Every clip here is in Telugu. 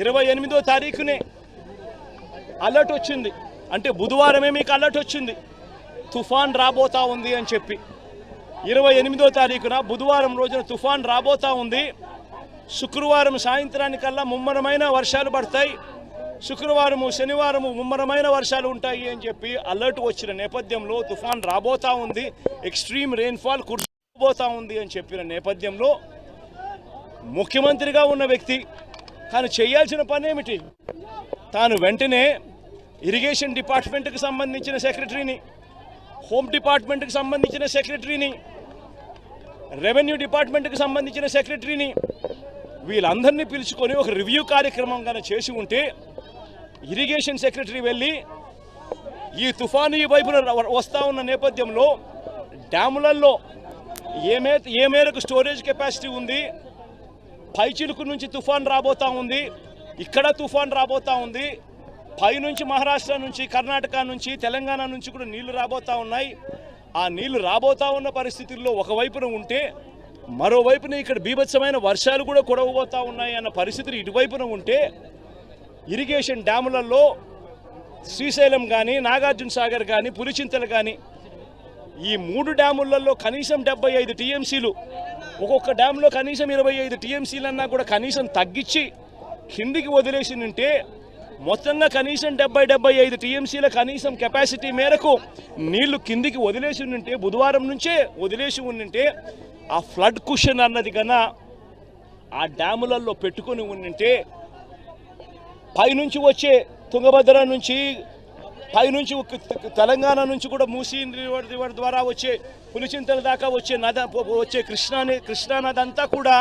ఇరవై ఎనిమిదో తారీఖునే అలర్ట్ వచ్చింది. అంటే బుధవారమే మీకు అలర్ట్ వచ్చింది. తుఫాన్ రాబోతా ఉంది అని చెప్పి. ఇరవై ఎనిమిదో తారీఖున బుధవారం రోజున తుఫాన్ రాబోతా ఉంది. శుక్రవారం సాయంత్రానికల్లా ముమ్మరమైన వర్షాలు పడతాయి. శుక్రవారము శనివారము ముమ్మరమైన వర్షాలు ఉంటాయి అని చెప్పి అలర్ట్ వచ్చిన నేపథ్యంలో తుఫాన్ రాబోతా ఉంది. ఎక్స్ట్రీమ్ రెయిన్ఫాల్ కుర్చోబోతా ఉంది అని చెప్పిన నేపథ్యంలో ముఖ్యమంత్రిగా ఉన్న వ్యక్తి తాను చేయాల్సిన పని ఏమిటి తాను వెంటనే ఇరిగేషన్ డిపార్ట్మెంట్కి సంబంధించిన సెక్రటరీని హోమ్ డిపార్ట్మెంట్కి సంబంధించిన సెక్రటరీని రెవెన్యూ డిపార్ట్మెంట్కి సంబంధించిన సెక్రటరీని వీళ్ళందరినీ పిలుచుకొని ఒక రివ్యూ కార్యక్రమం కానీ చేసి ఉంటే ఇరిగేషన్ సెక్రటరీ వెళ్ళి ఈ తుఫాను ఈ వైపున వస్తూ ఉన్న నేపథ్యంలో డ్యాములలో ఏ మే ఏ మేరకు స్టోరేజ్ కెపాసిటీ ఉంది? పైచిలుకు నుంచి తుఫాన్ రాబోతా ఉంది. ఇక్కడ తుఫాన్ రాబోతా ఉంది. పైనుంచి మహారాష్ట్ర నుంచి కర్ణాటక నుంచి తెలంగాణ నుంచి కూడా నీళ్ళు రాబోతా ఉన్నాయి. ఆ నీళ్ళు రాబోతా ఉన్న పరిస్థితుల్లో ఒకవైపున ఉంటే మరోవైపున ఇక్కడ బీభత్సమైన వర్షాలు కూడా కురవబోతా ఉన్నాయి అన్న పరిస్థితులు ఇటువైపున ఉంటే ఇరిగేషన్ డ్యాములలో శ్రీశైలం కానీ నాగార్జున సాగర్ కానీ పులిచింతలు కానీ ఈ మూడు డ్యాములలో కనీసం డెబ్బై ఐదు టీఎంసీలు ఒక్కొక్క డ్యాంలో కనీసం ఇరవై ఐదు టీఎంసీలన్నా కూడా కనీసం తగ్గించి కిందికి వదిలేసి ఉంటే మొత్తంగా కనీసం డెబ్బై డెబ్బై ఐదు టీఎంసీల కనీసం కెపాసిటీ మేరకు నీళ్ళు కిందికి వదిలేసి ఉంటే బుధవారం నుంచే వదిలేసి ఉంటే ఆ ఫ్లడ్ కుషన్ అన్నది కన్నా ఆ డ్యాములలో పెట్టుకొని ఉంటే పైనుంచి వచ్చే తుంగభద్ర నుంచి పైనుంచి తెలంగాణ నుంచి కూడా మూసీ రివర్ ద్వారా వచ్చే పులిచింతల దాకా వచ్చే నద వచ్చే కృష్ణాని కృష్ణా నది అంతా కూడా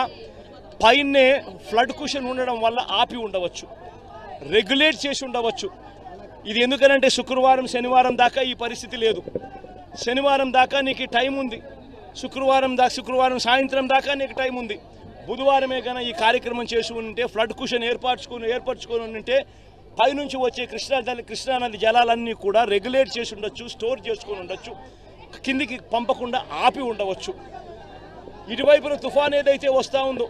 పైనే ఫ్లడ్ కుషన్ ఉండడం వల్ల ఆపి ఉండవచ్చు. రెగ్యులేట్ చేసి ఉండవచ్చు. ఇది ఎందుకనంటే శుక్రవారం శనివారం దాకా ఈ పరిస్థితి లేదు. శనివారం దాకా నీకు టైం ఉంది. శుక్రవారం దాకా శుక్రవారం సాయంత్రం దాకా నీకు టైం ఉంది. బుధవారమే కనుక ఈ కార్యక్రమం చేసి ఉంటే ఫ్లడ్ కుషన్ ఏర్పరచుకుని ఏర్పరచుకొని ఉంటే పైనుంచి వచ్చే కృష్ణా నది కృష్ణానది జలాలన్నీ కూడా రెగ్యులేట్ చేసి ఉండొచ్చు స్టోర్ చేసుకొని ఉండొచ్చు కిందికి పంపకుండా ఆపి ఉండవచ్చు. ఇటువైపున తుఫాన్ ఏదైతే వస్తూ ఉందో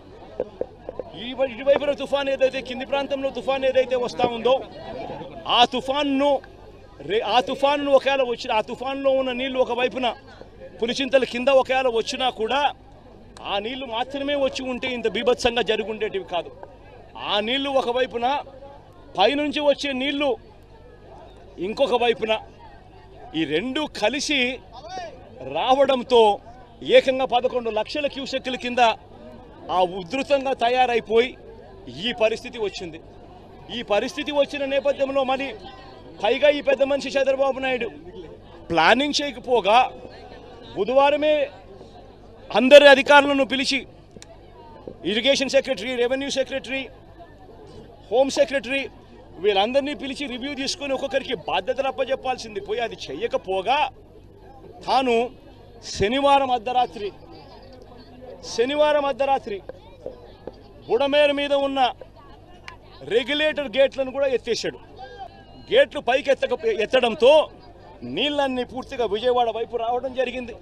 ఈ ఇటువైపున తుఫాన్ ఏదైతే కింది ప్రాంతంలో తుఫాన్ ఏదైతే వస్తూ ఉందో ఆ తుఫాన్ను రే ఆ తుఫాన్ను ఒకవేళ వచ్చిన ఆ తుఫాన్లో ఉన్న నీళ్ళు ఒకవైపున పులిచింతల కింద ఒకవేళ వచ్చినా కూడా ఆ నీళ్ళు మాత్రమే వచ్చి ఉంటే ఇంత బీభత్సంగా జరుగుండేటివి కాదు. ఆ నీళ్ళు ఒకవైపున పైనుంచి వచ్చే నీళ్ళు ఇంకొక వైపున. ఈ రెండు కలిసి రావడంతో ఏకంగా పదకొండు లక్షల క్యూసెక్ల కింద ఆ ఉధృతంగా తయారైపోయి ఈ పరిస్థితి వచ్చింది. ఈ పరిస్థితి వచ్చిన నేపథ్యంలో మరి పైగా ఈ పెద్ద మనిషి చంద్రబాబు నాయుడు ప్లానింగ్ చేయకపోగా బుధవారమే అందరి అధికారులను పిలిచి irrigation secretary revenue secretary home secretary వీళ్ళందరినీ పిలిచి రివ్యూ తీసుకొని ఒక్కొక్కరికి బాధ్యతలు అప్పచెప్పాల్సింది పోయి అది చెయ్యకపోగా తాను శనివారం అర్ధరాత్రి శనివారం అర్ధరాత్రి బుడమేరు మీద ఉన్న రెగ్యులేటర్ గేట్లను కూడా ఎత్తేసాడు గేట్లు పైకి ఎత్తక ఎత్తడంతో నీళ్ళన్నీ పూర్తిగా విజయవాడ వైపు రావడం జరిగింది.